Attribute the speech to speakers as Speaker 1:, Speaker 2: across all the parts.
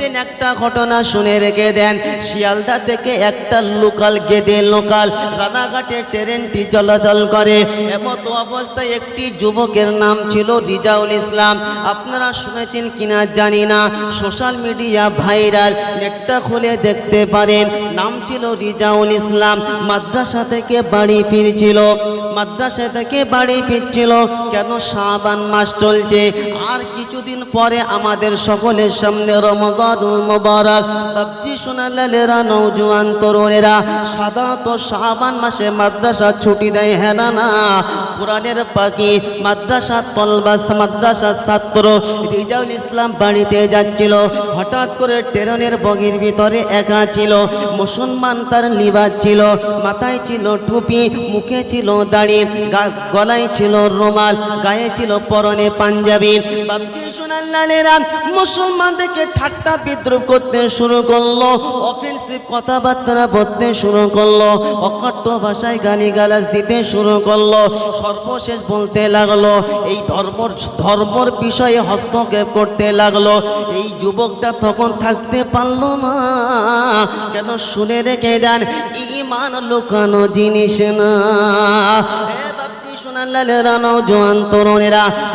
Speaker 1: Recent একটা ঘটনা শুনে রেখে দেন। শিয়ালদা থেকে একটা লোকাল গেদে লোকাল রানাঘাটে ট্রেনটি চলাচল করে। এমত অবস্থায় একটি যুবকের নাম ছিল রিজাউল ইসলাম। আপনারা শুনেছেন কিনা জানি না। সোশ্যাল মিডিয়া ভাইরাল, নেটটা খুলে দেখতে পারেন। নাম ছিল রিজাউল ইসলাম। মাদ্রাসা থেকে বাড়ি ফিরছিল। মাদ্রাসা থেকে বাড়ি ফিরছিল। কেন শাবান মাস চলছে? আর কিছুদিন পরে আমাদের সকলের সামনে রমজানুল মোবারক। বাবজি সোনালেরা নৌজওয়ান তরুণেরা সাধারণত শাবান মাসে মাদ্রাসা ছুটি দেয় হ্যাঁ না কোরআনের পাখি মাদ্রাসা তলবাস, মাদ্রাসার ছাত্র। রিজাউল ইসলাম বাড়িতে যাচ্ছিল। হঠাৎ করে ট্রেনের বগির ভিতরে একা ছিল। মুসলমান তার লিবাস ছিল। মাথায় ছিল টুপি, মুখে ছিল দাড়ি গলায় ছিল রুমাল, গায়ে ছিল পরনে পাঞ্জাবি। বাপজি মুসলমানদেরকে ঠাট্টা বিদ্রুপ করতে শুরু করল অফেন্সিভ কথাবার্তা বলতে শুরু করল, অকট্ট ভাষায় গালিগালাজ দিতে শুরু করল, সর্বশেষ বলতে লাগল, এই ধর্মর ধর্মর বিষয়ে হস্তক্ষেপ করতে লাগল, এই যুবকটা তখন থাকতে পারল না, কেন শুনে রেখে দেন, ইমান লুকানো জিনিস না।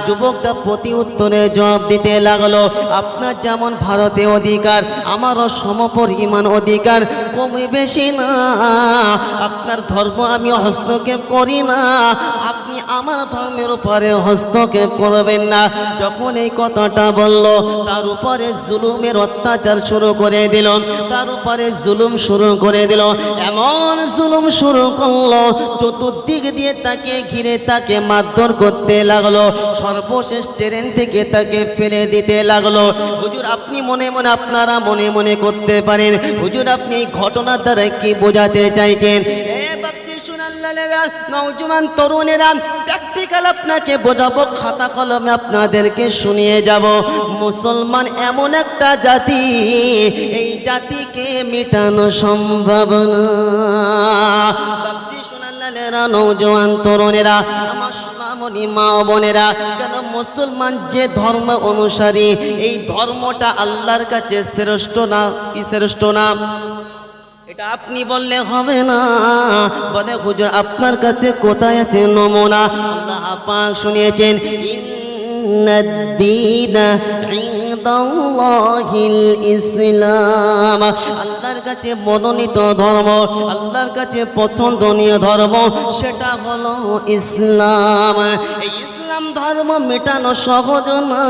Speaker 1: যুবকটা প্রতি উত্তরে জবাব দিতে লাগল, আপনার যেমন ভারতে অধিকার, আমারও সমপর ইমান অধিকার কমে বেশি না। আপনার ধর্ম আমি হস্তক্ষেপ করি না। আপনি আমার ধর্মের উপরে হস্তক্ষেপ করবেন না। যখন এই কথাটা বলল, তার উপরে জুলুমের অত্যাচার শুরু করে দিল। তার উপরে জুলুম শুরু করে দিল। এমন জুলুম শুরু করল, চতুর্দিক দিয়ে তাকে ঘিরে তাকে মারধর করতে লাগল। সর্বশেষ ট্রেন থেকে তাকে ফেলে দিতে লাগল। হুজুর, আপনি মনে মনে, আপনারা মনে মনে করতে পারেন। হুজুর, আপনি এই ঘটনার দ্বারা কি বোঝাতে চাইছেন? সোনাল্লালেরা নওজোয়ান তরুণেরা প্র্যাকটিক্যাল আপনাকে বোঝাবো, খাতা কলমে আপনাদেরকে শুনিয়ে যাব। মুসলমান এমন একটা জাতি, এই জাতিকে মেটানো সম্ভব না। তরুণেরা, আমার মা বোনেরা, কেন মুসলমান যে ধর্ম অনুসারী, এই ধর্মটা আল্লাহর কাছে শ্রেষ্ঠ না, কি শ্রেষ্ঠ না? এটা আপনি বললে হবে না। বলে, হুজুর, আপনার কাছে কোথায় আছে নমুনা? আল্লাহ পাক শুনিয়েছেন ইসলাম। আল্লাহর কাছে মনোনীত ধর্ম, আল্লাহর কাছে পছন্দনীয় ধর্ম, সেটা হলো ইসলাম। ইসলাম ধর্ম মেটানো সহজ না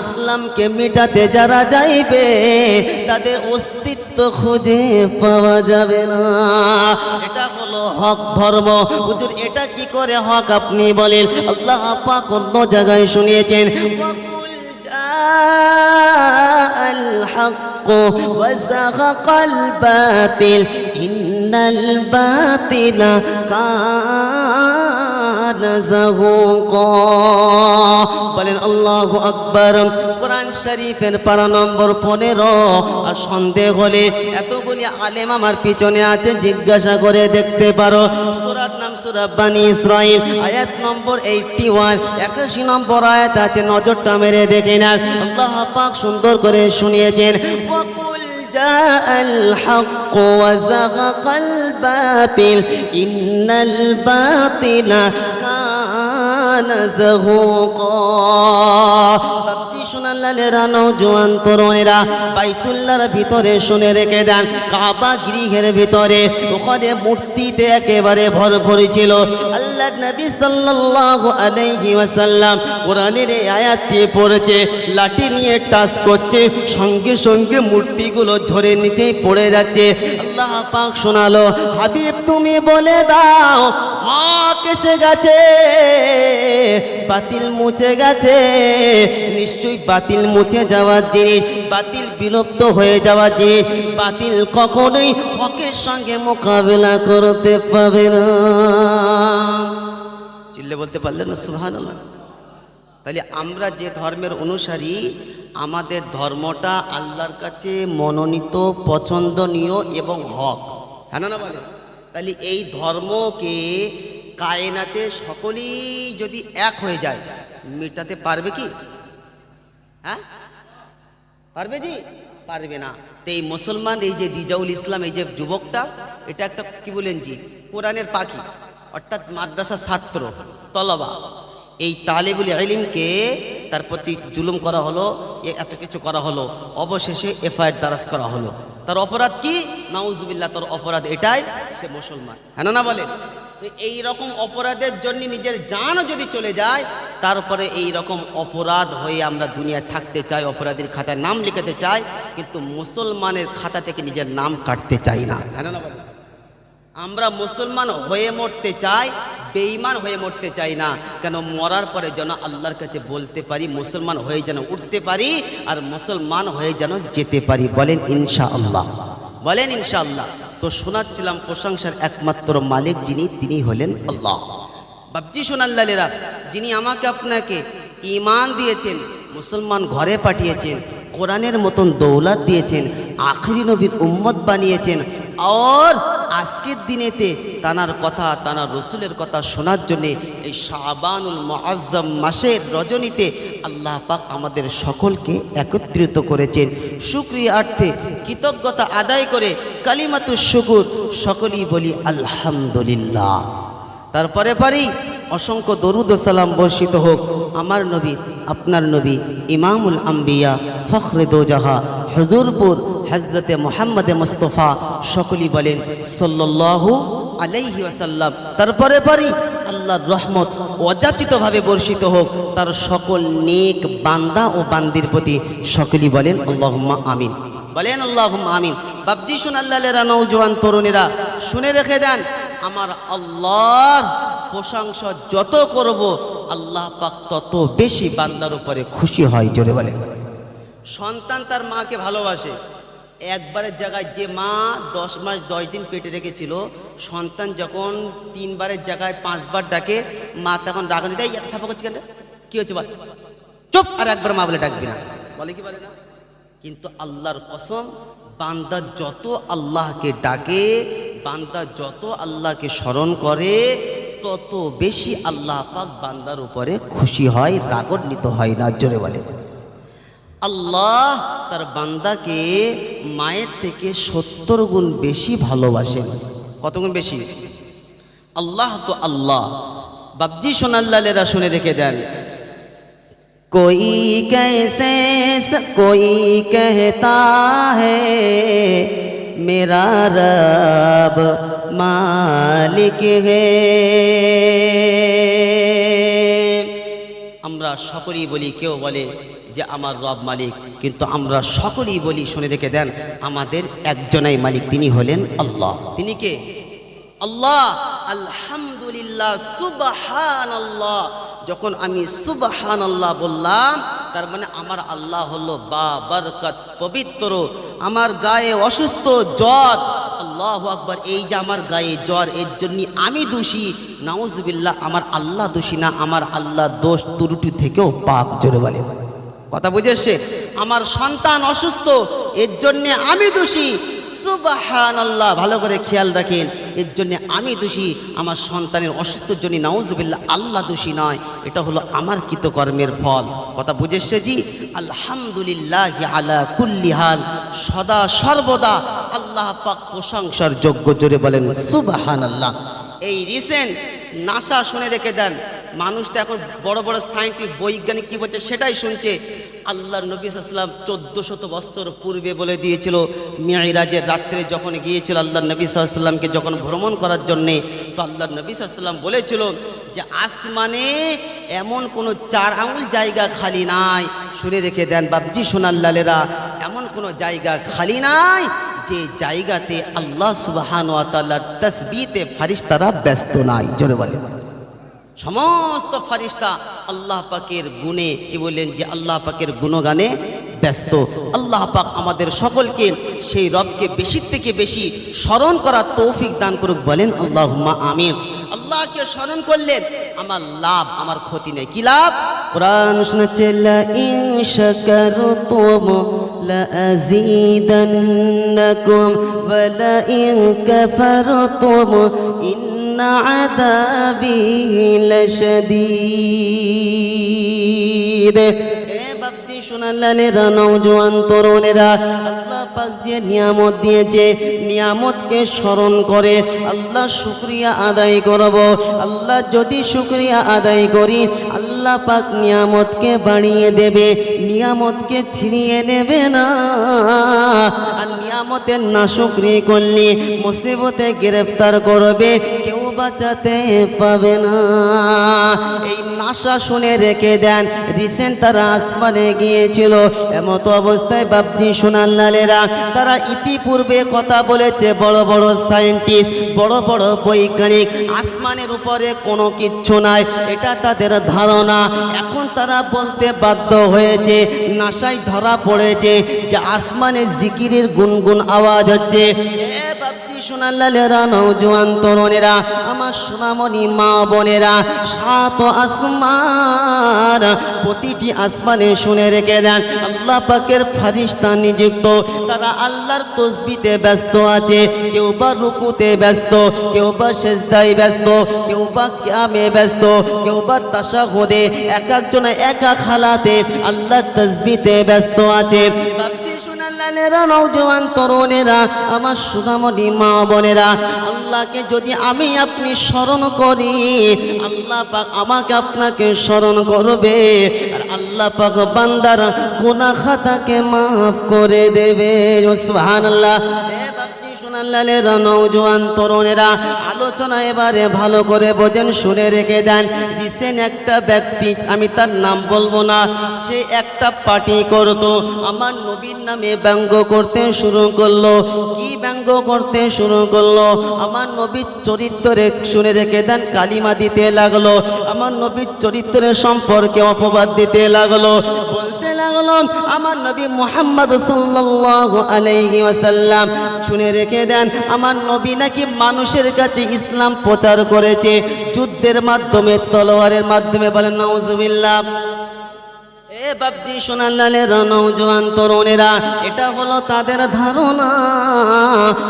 Speaker 1: ইসলামকে মেটাতে যারা যাইবে তাদের অস্তিত্ব খুঁজে পাওয়া যাবে না এটা হলো হক ধর্ম হুজুর এটা কি করে হক আপনি বলেন আল্লাহ পাক অন্য জায়গায় শুনিয়েছেন وقل جاء الحق وزغق الباطل إن الباطل كان زهوقا বলেন আল্লাহ আকবর। কোরআন শরীফের পারা নম্বর পনেরো আর সন্দেহ হলে এতগুলি আলেম আমার পিছনে আছে জিজ্ঞাসা করে দেখতে পারো সুরার নাম সুরা বানি ইসরাইল আয়াত নম্বর এইটটি ওয়ান একাশি নম্বর আয়াত আছে নজরটা মেরে দেখে নেন আল্লাহ পাক সুন্দর করে শুনিয়েছেন وقل جاء الحق وزغق الباطل إن الباطل كان কানা ভিতরে শুনে রেখে দেন, কাবা ভিতরে। ওখানে একেবারে ছিল। আল্লাহ পড়েছে, লাঠি নিয়ে টাচ করছে, সঙ্গে সঙ্গে মূর্তিগুলো ঝরে নিচেই পড়ে যাচ্ছে। আল্লাহ পাক শোনালো, হাবিব তুমি বলে দাও, হক এসে গেছে। বাতিল মুছে গেছে। নিশ্চয়ই বাতিল মুছে যাওয়ার জিনিস, বাতিল বিলুপ্ত হয়ে যাওয়ার জিনিস, বাতিল কখনোই হকের সঙ্গে মোকাবেলা করতে পাবে না। চিল্লে বলতে পারলেন না সুহান তাহলে আমরা যে ধর্মের অনুসারী, আমাদের ধর্মটা আল্লাহর কাছে মনোনীত, পছন্দনীয় এবং হক। হ্যাঁ না বলে? তাহলে এই ধর্মকে কায়নাতে সকলেই যদি এক হয়ে যায়, মেটাতে পারবে কি? হ্যাঁ? পারবে জি? পারবে না। তো এই মুসলমান, এই যে রিজাউল ইসলাম, এই যে যুবকটা, এটা একটা কি বলেন জি? কোরআনের পাখি, অর্থাৎ মাদ্রাসা ছাত্র, তলবা। এই তালেবুল আলিমকে তার প্রতি জুলুম করা হলো এত কিছু করা হলো। অবশেষে এফআইআর দারাজ করা হলো। তার অপরাধ কি? নাউজুবিল্লাহ, তার অপরাধ এটাই, সে মুসলমান। হ্যাঁ না বলেন? তো এই রকম অপরাধের জন্য নিজের জানও যদি চলে যায়, তারপরে এই রকম অপরাধ হয়ে আমরা দুনিয়ায় থাকতে চাই, অপরাধীর খাতায় নাম লিখাতে চাই, কিন্তু মুসলমানের খাতা থেকে নিজের নাম কাটতে চাই না। হ্যাঁ না বলেন? আমরা মুসলমান হয়ে মরতে চাই বেঈমান হয়ে মরতে চাই না। কেন মরার পরে যেন আল্লাহর কাছে বলতে পারি, মুসলমান হয়ে যেন উঠতে পারি আর মুসলমান হয়ে যেন যেতে পারি। বলেন ইনশা আল্লাহ বলেন ইনশা আল্লাহ তো শোনাচ্ছিলাম প্রশংসার একমাত্র মালিক যিনি, তিনি হলেন আল্লাহ। বাবজি সোনাল্লালেরা যিনি আমাকে আপনাকে ইমান দিয়েছেন, মুসলমান ঘরে পাঠিয়েছেন, কোরআনের মতন দৌলত দিয়েছেন, আখরি নবীর উম্মত বানিয়েছেন, আর আজকের দিনেতে তানার কথা, তানার রসুলের কথা শোনার জন্যে এই শাহবানুল মুআজ্জম মাসের রজনীতে আল্লাহ পাক আমাদের সকলকে একত্রিত করেছেন। সুক্রিয়ার্থে কৃতজ্ঞতা আদায় করে কালিমাতুর শুকুর। সকলেই বলি আলহামদুলিল্লাহ। তারপরে পারি, অসংখ্য দরুদ সালাম বর্ষিত হোক। আমার নবী, আপনার নবী, ইমামুল আম্বিয়া, ফখরে দোজাহা, হজুরপুর হজরতে মোহাম্মদে মুস্তফা, সকলেই বলেন সল্লাহু আলাইহি ওয়াসাল্লাম। তারপরে পারি, আল্লাহর রহমত অযাচিতভাবে বর্ষিত হোক। তার সকল নেক বান্দা ও বান্দির প্রতি সকলেই বলেন, আল্লাহুম্মা আমিন। বলেন, আল্লাহুম্মা আমিন। বাবজি শুন আল্লাহ নৌজওয়ান তরুণেরা, শুনে রেখে দেন আমার আল্লাহর প্রশংসা যত করব, আল্লাহ পাক তত বেশি বান্দার উপরে খুশি হয়, জোরে বলে। সন্তান তার মাকে ভালোবাসে। একবারের জায়গায় যে মা দশ মাস দশ দিন পেটে রেখেছিল, সন্তান যখন তিনবারের জায়গায় পাঁচবার ডাকে, মা তখন রাগানি দেয় এক থাপা করছে কেন কি হচ্ছে বল? চুপ, আর একবার মা বলে ডাকবি না। বলে কি বলে না? কিন্তু আল্লাহর কসম, বান্দা যত আল্লাহকে ডাকে বান্দা যত আল্লাহকে স্মরণ করে তত বেশি আল্লাহ পাক বান্দার উপরে খুশি হয় রাগন্বিত হয় না জোরে বলে আল্লাহ তার বান্দাকে মায়ের থেকে সত্তর গুণ বেশি ভালোবাসেন কত গুণ বেশি আল্লাহ তো আল্লাহ বাবজি সোনাল্লালেরা শুনে রেখে দেন कोई कैसे स- कोई कहता है मेरा रब मालिक है আমরা সকলেই বলি কেউ বলে যে আমার রব মালিক কিন্তু আমরা সকলেই বলি শুনে রেখে দেন আমাদের একজনাই মালিক তিনি হলেন আল্লাহ তিনি কে আল্লাহ আলহামদুলিল্লাহ সুবহান আল্লাহ যখন আমি সুবহান আল্লাহ বললাম তার মানে আমার আল্লাহ হলো বা বরকত, পবিত্র। আমার গায়ে অসুস্থ জ্বর। আল্লাহ আকবর, এই যে আমার গায়ে জ্বর, এর জন্য আমি দোষী। নাউজবিল্লাহ, আমার আল্লাহ দোষী না, আমার আল্লাহ দোষ ত্রুটি থেকেও পাক জোরে বলে কথা বুঝেছে আমার সন্তান অসুস্থ, এর জন্যে আমি দোষী। সুবাহান আল্লাহ ভালো করে খেয়াল রাখেন। এর জন্য আমি দোষী, আমার সন্তানের অসুস্থর জন্য নাউজবিল্লাহ, আল্লাহ দোষী নয়। এটা হলো আমার কৃতকর্মের ফল। কথা বুঝেছে জি? আলহামদুলিল্লাহ আলা কুল্লি হাল। সদা সর্বদা আল্লাহ পাক প্রশংসার যোগ্য, জোরে বলেন সুবাহান আল্লাহ এই রিসেন্ট নাসা শুনে রেখে দেন। মানুষ তো এখন বড় বড় সায়েন্টিফিক বৈজ্ঞানিক কি বলছে সেটাই শুনছে। আল্লাহর নবী সাল্লাম চোদ্দ শত বছর পূর্বে বলে দিয়েছিল মেয়েরাজের রাত্রে যখন গিয়েছিল আল্লাহর নবী সাল্লামকে যখন ভ্রমণ করার জন্যে, তো আল্লাহর নবী সাল্লাম বলেছিল যে আসমানে এমন কোনো চার আঙুল জায়গা খালি নাই, শুনে রেখে দেন বাবজি সোনাল্লালেরা এমন কোনো জায়গা খালি নাই যে জায়গাতে আল্লাহ সুবাহান তাল্লার তসবিতে ফারিস্তারা ব্যস্ত নাই। জোরে বলে সমস্ত ফারিস্তা আল্লাহ পাকের গুণে কি বললেন যে আল্লাহ পাকের গুণগানে ব্যস্ত। আল্লাহ পাক আমাদের সকলকে সেই রবকে বেশি থেকে বেশি স্মরণ করার তৌফিক দান করুক বলেন আল্লাহ আমিন। আল্লাহকে স্মরণ করলে আমার লাভ, আমার ক্ষতি নেই। কি লাভ? কোরআন শুনেছে ইন আযাবি লাশাদীদ এ বাপ্তি সোনালালেরা নৌজওয়ান তরুণেরা, আল্লাহ পাক যে নিয়ামত দিয়েছে, নিয়ামতকে স্মরণ করে আল্লাহ শুক্রিয়া আদায় করব। আল্লাহ যদি শুক্রিয়া আদায় করি, আল্লাহ পাক নিয়ামতকে বাড়িয়ে দেবে, নিয়ামতকে ছিনিয়ে নেবে না। আর নিয়ামতের না শুক্রি করলে মুসিবতে গ্রেফতার করবে, কেউ বাঁচাতে পাবে না। এই নাশা শুনে রেখে দেন। রিসেন্ট তারা আসমানে গিয়েছিল। এমত অবস্থায় বাবজি সোনার লালেরা, তারা ইতিপূর্বে কথা বলেছে বড় বড় সায়েন্টিস্ট, বড় বড় বৈজ্ঞানিক। আসমানের উপরে কোনো কিচ্ছু নাই, এটা তাদের ধারণা। এখন তারা বলতে বাধ্য হয়েছে নাসায় ধরা পড়েছে, যে আসমানে জিকিরের গুনগুন আওয়াজ হচ্ছে। এ বাপজি সোনাল্লালেরা নৌজওয়ান তরুণেরা আমার সোনামণি মা বোনেরা, সাত আসমান, প্রতিটি আসমানে শুনে রেখে দেন, আল্লাহ পাকের ফারিস্তা নিযুক্ত, তারা আল্লাহর তসবিতে ব্যস্ত আছে, কেউ বা রুকুতে ব্যস্ত, কেউ বা সেজদায় ব্যস্ত, কেউ বা ক্যামে ব্যস্ত, কেউ বা তাসাহুদে এক একজন একা খালাতে আল্লাহ তসবিতে ব্যস্ত আছে। সোনাল্লালেরা নৌজওয়ান তরুণেরা, আমার সুদামণি মা বোনেরা, আল্লাহকে যদি আমি আপনি স্মরণ করি, আল্লাহ পাক আমাকে আপনাকে স্মরণ করবে, আর আল্লাহ পাক বান্দার গুনাহ খাতাকে মাফ করে দেবে। সুবহানাল্লাহ। সোনাল্লালের নৌজওয়ান তরুণেরা আলোচনা এবারে ভালো করে বোঝেন, শুনে রেখে দেন। রিসেন্ট একটা ব্যক্তি, আমি তার নাম বলব না, সে একটা পার্টি করত। আমার নবীর নামে ব্যঙ্গ করতে শুরু করল। কি ব্যঙ্গ করতে শুরু করল? আমার নবীর চরিত্রে, শুনে রেখে দেন, কালিমা দিতে লাগল। আমার নবীর চরিত্রের সম্পর্কে অপবাদ দিতে লাগল। বলতে লাগল আমার নবী মোহাম্মদ সাল্লাহ আলাইহি ওয়াসাল্লাম শুনে রেখে দেন, আমার নবী নাকি মানুষের কাছে ইসলাম প্রচার করেছে, যুদ্ধের মাধ্যমে, তলোয়ারের মাধ্যমে বলেন, নাউজুবিল্লাহ। এ বাবজি সোনালালের নৌজওয়ান তরুণেরা, এটা হলো তাদের ধারণা।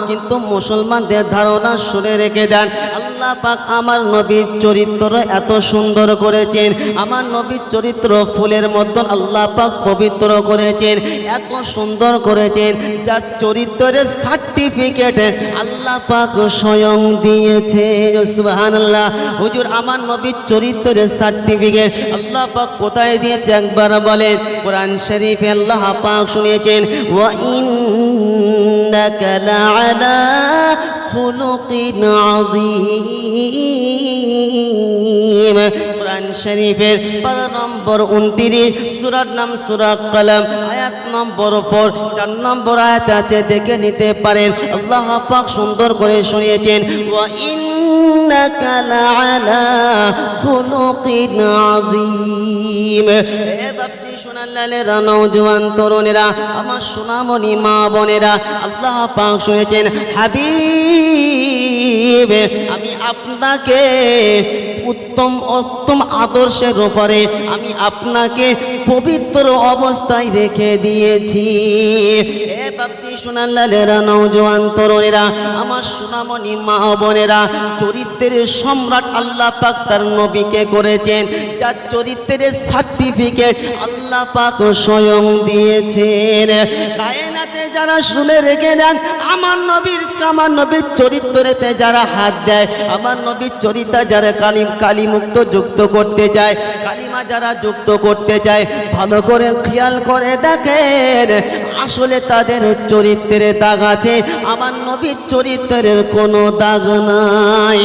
Speaker 1: কিন্তু মুসলমানদের ধারণা শুনে রেখে দেন, আল্লাহ পাক আমার নবীর চরিত্র এত সুন্দর করেছেন। আমার নবীর চরিত্র ফুলের মতন আল্লাহ পাক পবিত্র করেছেন, এত সুন্দর করেছেন। যার চরিত্রের সার্টিফিকেট আল্লাহ পাক স্বয়ং দিয়েছে, সুবহানাল্লাহ। হুজুর, আমার নবীর চরিত্রের সার্টিফিকেট আল্লাহ পাক কোথায় দিয়েছে? একবার বলে, কোরআন শরীফে আল্লাহ পাক শুনিয়েছেন কোরআন শরীফের পারা নম্বর উনত্রিশ সুরার নাম সুরা কলম। আয়াত নম্বর ফোর চার নম্বর আয়াত আছে, দেখে নিতে পারেন। আল্লাহ পাক সুন্দর করে শুনিয়েছেন, ওয়া লাআলা খুলুকিন আযীম। এ বাপজি নৌজওয়ান তরুণেরা, আমার সোনামণি মা বোনেরা, আল্লাহ পাক শুনেছেন, হাবিব, আমি আপনাকে উত্তম উত্তম আদর্শের উপরে, আমি আপনাকে পবিত্র অবস্থায় রেখে দিয়েছি। এ বাপজি সোনালালেরা নওজোয়ান তরুণেরা, আমার সোনামণি মা বোনেরা, চরিত্রের সম্রাট আল্লাহ পাক তার নবীকে করেছেন। যার চরিত্রের সার্টিফিকেট আল্লাহ পাক স্বয়ং দিয়েছেন। কায়নাতে যারা শুনে রেখে দেন, আমার নবীর আমার নবীর চরিত্রেতে যারা হাত দেয়, আমার নবীর চরিত্র যারা কালিম, কালিমুক্ত যুক্ত করতে চায়, কালিমা যারা যুক্ত করতে চায়, ভালো করে খেয়াল করে দেখেন, আসলে তাদের চরিত্রের দাগ আছে। আমার নবীর চরিত্রের কোনো দাগ নাই।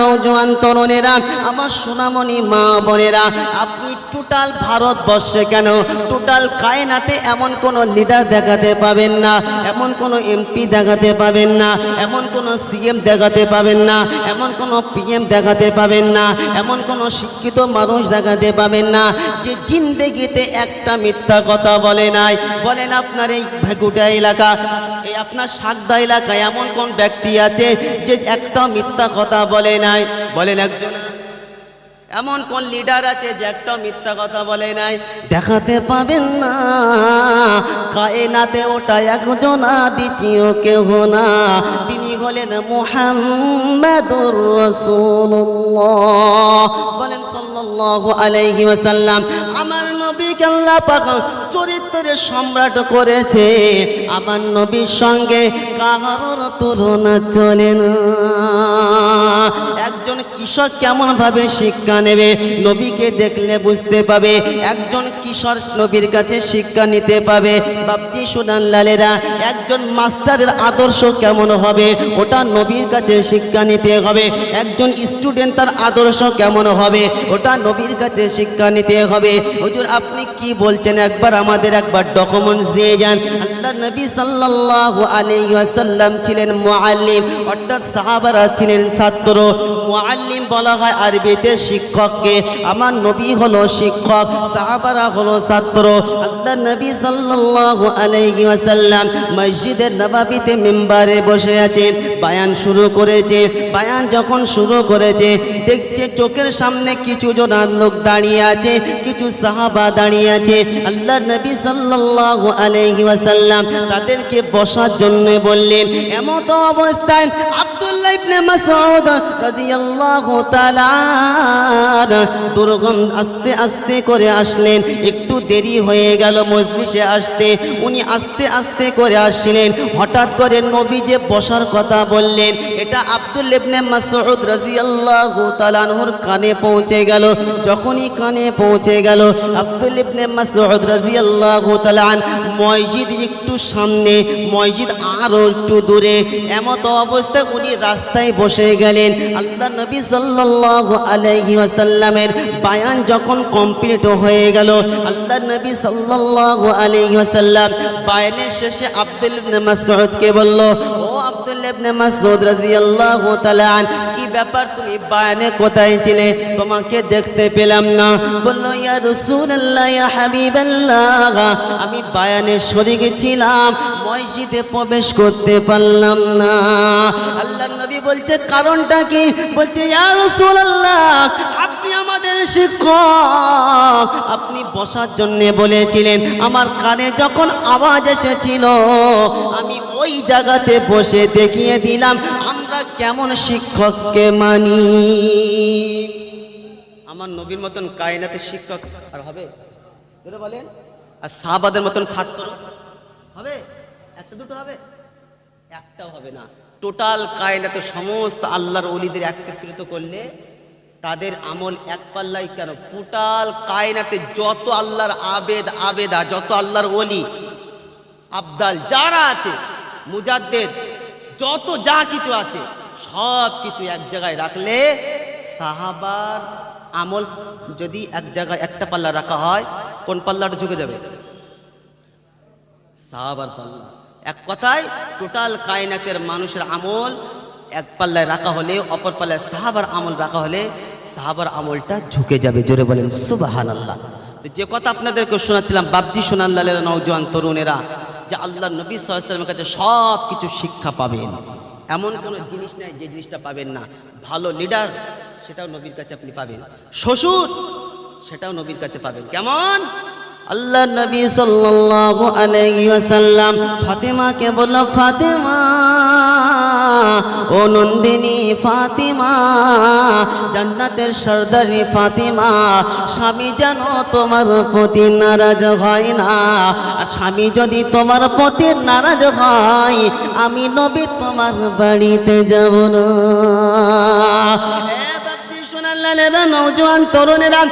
Speaker 1: নৌজওয়ান তরুণেরা, আমার সোনামণি মা বোনেরা, আপনি টোটাল ভারতবর্ষে কেন? টোটাল কায়নাতে এমন কোনো লিডার দেখাতে পাবেন না, এমন কোনো এমপি দেখাতে পাবেন না, এমন কোনো দেখাতে পাবেন না, এমন কোনো দেখাতে পাবেন না, এমন কোনো শিক্ষিত মানুষ দেখাতে পাবেন না, যে জিন্দেগিতে একটা মিথ্যা কথা বলে নাই। বলেন আপনার এই ভেগুটা এলাকা আপনার সাগদা এলাকায় এমন কোন ব্যক্তি আছে, যে একটা মিথ্যা কথা বলে নাই বলেন একজন এমন কোন লিডার আছে যে একটা মিথ্যা কথা বলে নাই? দেখাতে পাবেন না। কায়নাতে ওটা একজনা, দ্বিতীয় কেহ না। তিনি হলেন মুহাম্মাদুর রাসূলুল্লাহ। বলেন সাল্লাল্লাহু আলাইহি ওয়াসাল্লাম, আমার নবীকে আল্লাহ পাক চরিত্রের সম্রাট করেছে। আমার নবীর সঙ্গে কাহারোর তুলনা চলে না। একজন কৃষক কেমন ভাবে শিক্ষা নেবে? নবীকে দেখলে বুঝতে পাবে। একজন কিশোর নবীর কাছে শিক্ষা নিতে পাবে। বাপজি সুনান লালেরা, একজন মাস্টারের আদর্শ কেমন হবে? ওটা নবীর কাছে শিক্ষা নিতে হবে। একজন স্টুডেন্ট তার আদর্শ কেমন হবে? ওটা নবীর কাছে শিক্ষা নিতে হবে। হুজুর আপনি কি বলছেন? একবার আমাদের একবার ডকুমেন্টস দিয়ে যান। নবী ছিলেন অর্থাৎ সাহাবারা ছিলেন বলা হয় শিক্ষককে। আমার নবী হলো শিক্ষক, সাহাবারা নবী মসজিদের নবাবিতে মেম্বারে বসে আছেন, বায়ান শুরু করেছে। বায়ান যখন শুরু করেছে, দেখছে চোখের সামনে কিছু জনার লোক দাঁড়িয়ে আছে, কিছু সাহাবা দাঁড়িয়ে আছে। আল্লাহ নবী সাল্লাল্লাহু আলাইহি তাদেরকে বসার জন্য বললেন, এমত অবস্থায় আব্দুল্লাহ ইবনে মাসউদ রাদিয়াল্লাহু তাআলা আস্তে আস্তে করে আসলেন, একটু দেরি হয়ে গেল মজলিসে আসতে, উনি আস্তে আস্তে করে আসলেন, হঠাৎ করে নবী যে বসার কথা বললেন, এটা আব্দুল ইবনে মাসউদ রাদিয়াল্লাহু তাআলা আনহুর কানে পৌঁছে গেল, যখনই কানে পৌঁছে গেল আব্দুল ইবনে মাসউদ রাদিয়াল্লাহু তাআলা মসজিদ একটু সামনে, মসজিদ আরও একটু দূরে। এমত অবস্থায় উনি রাস্তায় বসে গেলেন। আল্লাহ নবী সাল্লাল্লাহু আলাইহি ওয়াসাল্লামের বায়ান যখন কমপ্লিট হয়ে গেল আল্লাহ নবী সাল্লাল্লাহু আলাইহি ওয়াসাল্লাম বায়ানের শেষে আব্দুল ইবনে মাসউদকে বলল, ও আব্দুল ইবনে মাসউদ রাদিয়াল্লাহু তাআলা আন কি ব্যাপার তুমি বায়ানে কোথায় ছিলে? তোমাকে দেখতে পেলাম না। বলল, ইয়া রাসূলুল্লাহ, ইয়া হাবিবাল্লাহ, আমি বায়ানে সরে গেছিলাম মসজিদে প্রবেশ করতে পারলাম না। আল্লাহ নবী বলছে, কারণটা কি? বলছে, ইয়া রাসূলুল্লাহ, আপনি আমাদের শিক্ষক। আপনি বসার জন্য বলেছিলেন, আমার কানে যখন আওয়াজ এসেছিল, আমি ওই জায়গাতে বসে দেখিয়ে দিলাম, আমরা কেমন শিক্ষককে মানি। আমার নবীর মতন কায়নাতে শিক্ষক আর হবে? বলেন। আর সাহাবাদের মতন ছাত্র হবে? একটা দুটো হবে? একটাও হবে না। টোটাল কায়নাতে সমস্ত আল্লাহর অলিদের একত্রিত করলে তাদের আমল এক পাল্লাই কেন? টোটাল কায়নাতে যত আল্লাহর আবেদ, আবেদা, যত আল্লাহর অলি আবদাল, যারা আছে মুজাদ্দের যত যা কিছু আছে সব কিছু এক জায়গায় রাখলে সাহাবার আমল যদি এক জায়গায় একটা পাল্লা রাখা হয়, কোন পাল্লাটা ঝুঁকে যাবে? সাহাবার পাল্লা। এক কথায়, টোটাল কায়নাতের মানুষের আমল এক পাল্লায় রাখা হলে, অপর পাল্লায় সাহাবার আমল রাখা হলে সাহাবার আমলটা ঝুঁকে যাবে। জোরে বলেন সুবাহান আল্লাহ তো যে কথা আপনাদেরকে শোনাচ্ছিলাম বাবজি সোনাল্লালের নৌজওয়ান তরুণেরা, যে আল্লাহ নবী সাল্লামের কাছে সব কিছু শিক্ষা পাবেন। এমন কোনো জিনিস নাই যে জিনিসটা পাবেন না। ভালো লিডার সেটাও নবীর কাছে আপনি পাবেন। শ্বশুর, সেটাও নবীর কাছে পাবেন। কেমন? আল্লাহ নবী সাল্লাল্লাহু আলাইহি ওয়াসাল্লাম ফাতেমাকে বলল, ফাতেমা! ও নন্দিনী ফাতিমা, জান্নাতের সর্দারি ফাতিমা, স্বামী যেন তোমার প্রতি নারাজ হয় না। আর স্বামী যদি তোমার প্রতি নারাজ হয়, আমি নবী তোমার বাড়িতে যাব না। নৌজওয়ান তরুণেরা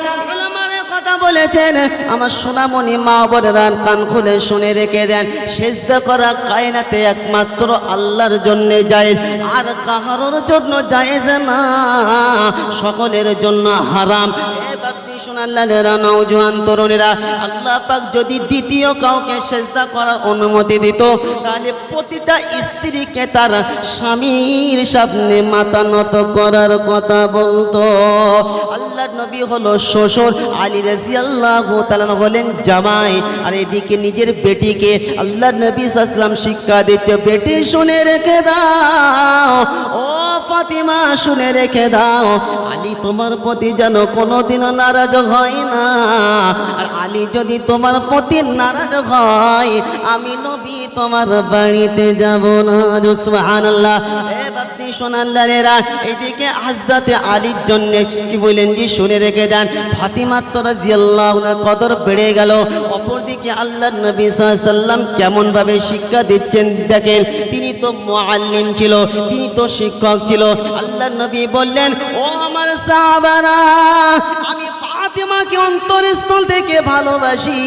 Speaker 1: কথা বলেছেন। আমার সোনামণি মা বোনেরা কান খুলে শুনে রেখে দেন। সেজদা করা কায়নাতে একমাত্র আল্লাহর জন্য যায় আর কাহারোর জন্য জায়েজ না, সকলের জন্য হারাম। এ দ্বিতীয় কাউকে করার অনুমতি দিত, তাহলে প্রতিটা স্ত্রীকে তার স্বামীর করার কথা বলতো। আল্লাহ নবী হলো শ্বশুর আলী হলেন জামাই, আর এদিকে নিজের বেটিকে আল্লাহ নবী সাসলাম শিক্ষা দিচ্ছে, বেটি শুনে রেখে দাও। ও ফাতিমা শুনে রেখে দাও, আলী তোমার প্রতি যেন কোনোদিনও নারাজ হয় না। আর আলী যদি তোমার প্রতি নারাজ হয়, আমি নবী তোমার বাড়িতে যাব না। সুবহানাল্লাহ। এ বাপ্তি সোনাল্লারেরা এইদিকে হাজরাতে আলীর জন্য কি বললেন যে শুনে রেখে দেন। ফাতিমার তো রাজিয়াল্লাহু কদর বেড়ে গেল। অপরদিকে আল্লাহ নবী সাল্লাম কেমন ভাবে শিক্ষা দিচ্ছেন দেখেন, তিনি তো মুআল্লিম ছিল, তিনি তো শিক্ষক ছিল। আল্লাহ নবী বললেন, ও আমার সাহাবারা, আমি ফাতিমাকে অন্তরস্থল থেকে ভালোবাসি।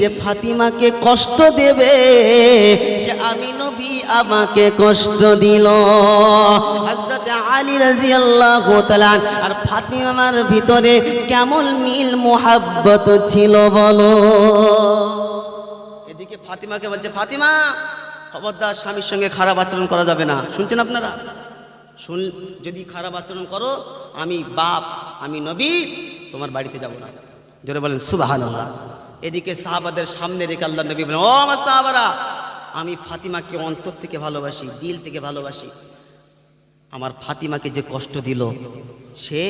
Speaker 1: যে ফাতিমাকে কষ্ট দেবে, সে আমি নবী আমাকে কষ্ট দিল। হযরত আলী রাজি আল্লাহ তাআলা, আর ফাতিমার ভিতরে কেমন মিল, মোহাব্বত ছিল বলো। এদিকে ফাতিমাকে বলছে, ফাতিমা খবরদার স্বামীর সঙ্গে খারাপ আচরণ করা যাবে না। শুনছেন আপনারা? শুন, যদি খারাপ আচরণ করো, আমি বাপ, আমি নবী, তোমার বাড়িতে যাব না। জোরে বলেন সুবাহান আল্লাহ এদিকে সাহাবাদের সামনে রেখে আল্লাহ নবী বলেন, ও আমার সাহাবারা, আমি ফাতিমাকে অন্তর থেকে ভালোবাসি, দিল থেকে ভালোবাসি। আমার ফাতিমাকে যে কষ্ট দিল, সে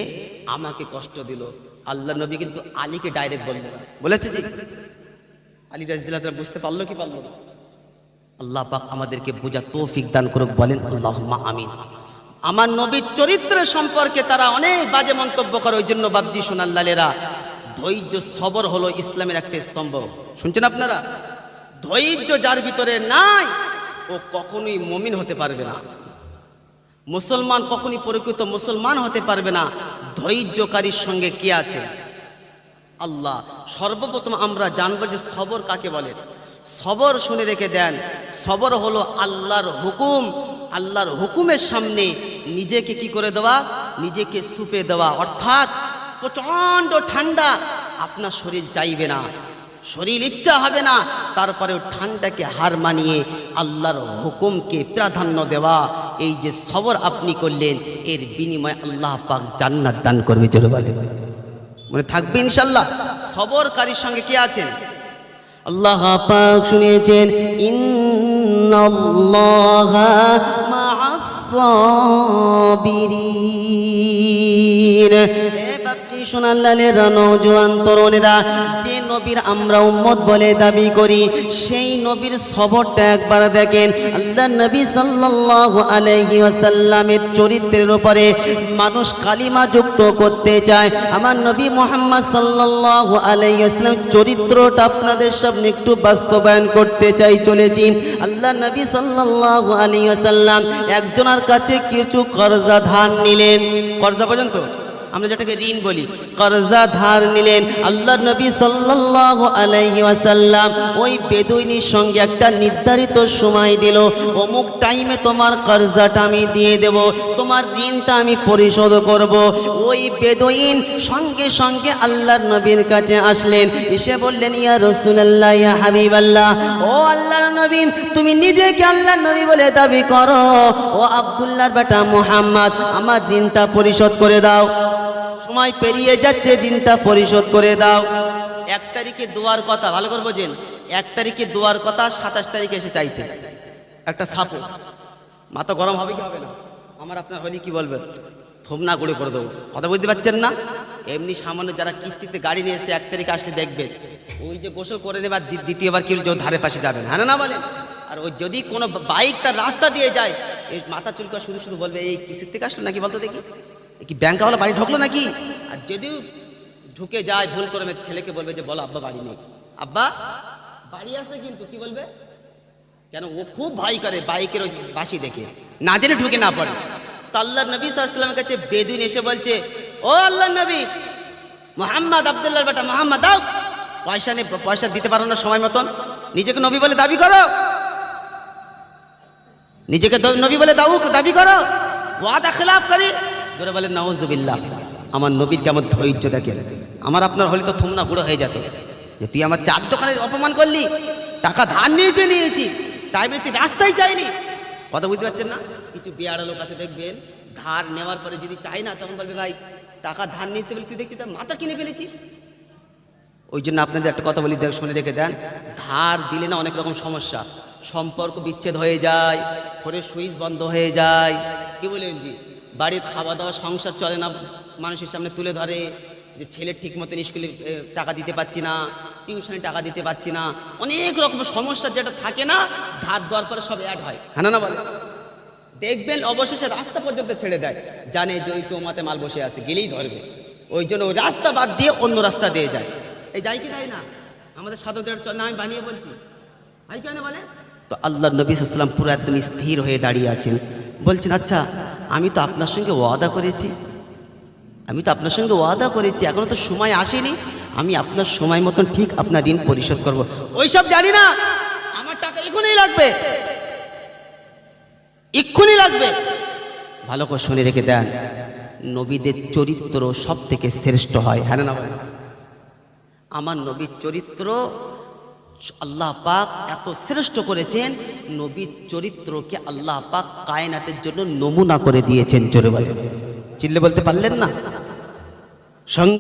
Speaker 1: আমাকে কষ্ট দিল। আল্লাহ নবী কিন্তু আলীকে ডাইরেক্ট বললেন বলেছে যে, আলী রাজিল্লাহ বুঝতে পারল কি পারল না? আল্লাহ পাক আমাদেরকে বোঝা তৌফিক দান করুক, বলেন আল্লাহ আমিন। আমার নবীর চরিত্র সম্পর্কে তারা অনেক বাজে মন্তব্য করে, ওই জন্য বাবজি সোনাল্লালেরা ধৈর্য সবর হলো ইসলামের একটা স্তম্ভ। শুনছেন আপনারা? ধৈর্য যার ভিতরে নাই, ও কখনোই মমিন হতে পারবে না। মুসলমান কখনই প্রকৃত মুসলমান হতে পারবে না। ধৈর্যকারীর সঙ্গে কে আছে? আল্লাহ, সর্বপ্রথম আমরা জানব যে সবর কাকে বলে। সবর শুনে রেখে দেন। সবর হলো আল্লাহর হুকুম। আল্লাহর হুকুমের সামনে নিজেকে কি করে দেওয়া? নিজেকে সুপে দেওয়া। অর্থাৎ প্রচণ্ড ঠান্ডা আপনার শরীর চাইবে না, শরীর ইচ্ছা হবে না। তারপরেও ঠান্ডাকে হার মানিয়ে আল্লাহর হুকুমকে প্রাধান্য দেওয়া। এই যে সবর আপনি করলেন, এর বিনিময়ে আল্লাহ পাক জান্নাত দান করবে, জোরে বলে মনে থাকবে ইনশাল্লাহ সবরকারীর সঙ্গে কে আছেন? আল্লাহ পাক শুনিয়েছেন ইন্নাল্লাহা মা'আস সাবিরিন এ বাপজি সোনাল্লালেরা নওজোয়ান তরুণেরা যে নবীর আমরা উম্মত বলে দাবি করি। সেই নবীর সবরটা একবার দেখেন। আল্লাহ নবী সাল্লাল্লাহু আলাইহি ওয়াসাল্লামের চরিত্রের উপরে মানুষ কালিমা যুক্ত করতে চায়। আমার নবী মোহাম্মদ সাল্লাল্লাহু আলাইহি ওয়াসাল্লাম চরিত্রটা আপনাদের সামনে একটু বাস্তবায়ন করতে চাই, চলেছি। আল্লাহ নবী সাল্লাল্লাহু আলাইহি ওয়াসাল্লাম একজনের কাছে কিছু কর্জা ধার নিলেন। কর্জা পর্যন্ত আমরা যেটাকে ঋণ বলি। কর্জা ধার নিলেন আল্লাহ নবী সাল্লাল্লাহু আলাইহি ওয়াসাল্লাম। ওই বেদুইনির সঙ্গে একটা নির্ধারিত সময় দিল। অমুক টাইমে তোমার কর্জাটা আমি দিয়ে দেব, তোমার ঋণটা আমি পরিশোধ করব। ওই বেদুইন সঙ্গে সঙ্গে আল্লাহর নবীর কাছে আসলেন। এসে বললেন, ইয়া রাসূলুল্লাহ, ইয়া হাবিবাল্লাহ, ও আল্লাহর নবী, তুমি নিজেকে আল্লাহর নবী বলে দাবি করো। ও আব্দুল্লাহর বেটা মুহাম্মদ, আমার ঋণটা পরিশোধ করে দাও। সময় পেরিয়ে যাচ্ছে ঋণটা পরিশোধ করে দাও। এক তারিখে দোয়ার কথা, ভালো করে বোঝেন। এক তারিখে দোয়ার কথা, সাতাশ তারিখে এসে চাইছে। একটা সাপোজ মাথা গরম হবে কি হবে না? আমার আপনার হলি কি বলবে থমনা গড়ে করে দেবো। কথা বুঝতে পারছেন না? এমনি সামান্য যারা কিস্তিতে গাড়ি নিয়ে এসে এক তারিখে আসলে দেখবেন। ওই যে গোসল করে নেবার দ্বি- দ্বিতীয়বার কেউ ধারে পাশে যাবেন হ্যাঁ না বলেন? আর ওই যদি কোনো বাইক তার রাস্তা দিয়ে যায় এই মাথা চুলকা শুধু শুধু বলবে, এই কিস্তির থেকে আসলো নাকি বলতো দেখি? কি ব্যাংকওয়ালা বাড়ি ঢুকলো নাকি? আর যদিও ঢুকে যায় ভুল করে মেয়ে ছেলেকে বলবে যে বলো আব্বা বাড়ি নেই। আব্বা বাড়ি আছে কিন্তু কি বলবে? কেন ও খুব ভয় করে বাইকের ওই বাসি দেখে। না জেনে ঢুকে না পড়ে। তো আল্লাহ নবী সাল্লামের কাছে বেদুইন এসে বলছে ও আল্লাহ নবী মোহাম্মদ আবদুল্লাহ বেটা মোহাম্মদ দাও। পয়সা নেই পয়সা দিতে পারো না সময় মতন। নিজেকে নবী বলে দাবি করো। নিজেকে নবী বলে দাও দাবি করো। ওয়াদা খেলাফ করি। ধরে বলে নওয়াজুবিল্লাহ আমার নবীর কেমন ধৈর্য দেখেন? আমার আপনার হলে তো থুমনা গুঁড়ো হয়ে যেত। যে তুই আমার চার দোকানে অপমান করলি, টাকা ধার নিয়েছে, নিয়েছি বলে তুই রাস্তায় চাইনি কথা বুঝতে পারছেন না? কিছু বেয়ারা লোক আছে, দেখবেন, ধার নেওয়ার পরে যদি চাই না, তখন বলবে, ভাই, টাকা ধার নিয়েছে বলে তুই দেখছিস তার মাথা কিনে ফেলেছিস? ওই জন্য আপনাদের একটা কথা বলি, দেখ, শুনে রেখে দেন, ধার দিলে না অনেক রকম সমস্যা। সম্পর্ক বিচ্ছেদ হয়ে যায়, ঘরের সুইচ বন্ধ হয়ে যায়। কি বলেন জি? বাড়ির খাওয়া দাওয়া সংসার চলে না, মানুষের সামনে তুলে ধরে যে ছেলে ঠিক মতন স্কুলে টাকা দিতে পারছি না, টিউশনে টাকা দিতে পারছি না, অনেক রকম সমস্যা যেটা থাকে না, ধার দেওয়ার পরে সব অ্যাড হয়। হ্যাঁ না বলে দেখবেন অবশেষে রাস্তা পর্যন্ত ছেড়ে দেয়। জানে যে ওই চৌমাতে মাল বসে আছে, গেলেই ধরবে। ওই জন্য ওই রাস্তা বাদ দিয়ে অন্য রাস্তা দিয়ে যায়। এই যাই কি তাই না? আমাদের সাধকদের না আমি বানিয়ে বলছি। ভাই কেন বলে তো আল্লাহ নবী সাল্লাম পুরো একদম স্থির হয়ে দাঁড়িয়ে আছেন। বলছেন আচ্ছা আমি তো আপনার সঙ্গে ওয়াদা করেছি। আমি তো আপনার সঙ্গে ওয়াদা করেছি, এখনও তো সময় আসেনি। আমি আপনার সময় মতন ঠিক আপনার ঋণ পরিশোধ করব। ওইসব জানি না। আমার টাকা এখনই লাগবে। এক্ষুনি লাগবে। ভালো করে শুনে রেখে দেন, নবীদের চরিত্র সব থেকে শ্রেষ্ঠ হয়। হ্যাঁ না? আমার নবীর চরিত্র আল্লাহ পাক এত শ্রেষ্ঠ করেছেন, নবীর চরিত্রকে আল্লাহ পাক কায়নাতের জন্য নমুনা করে দিয়েছেন চোরে বলে চিল্লে বলতে পারলেন না?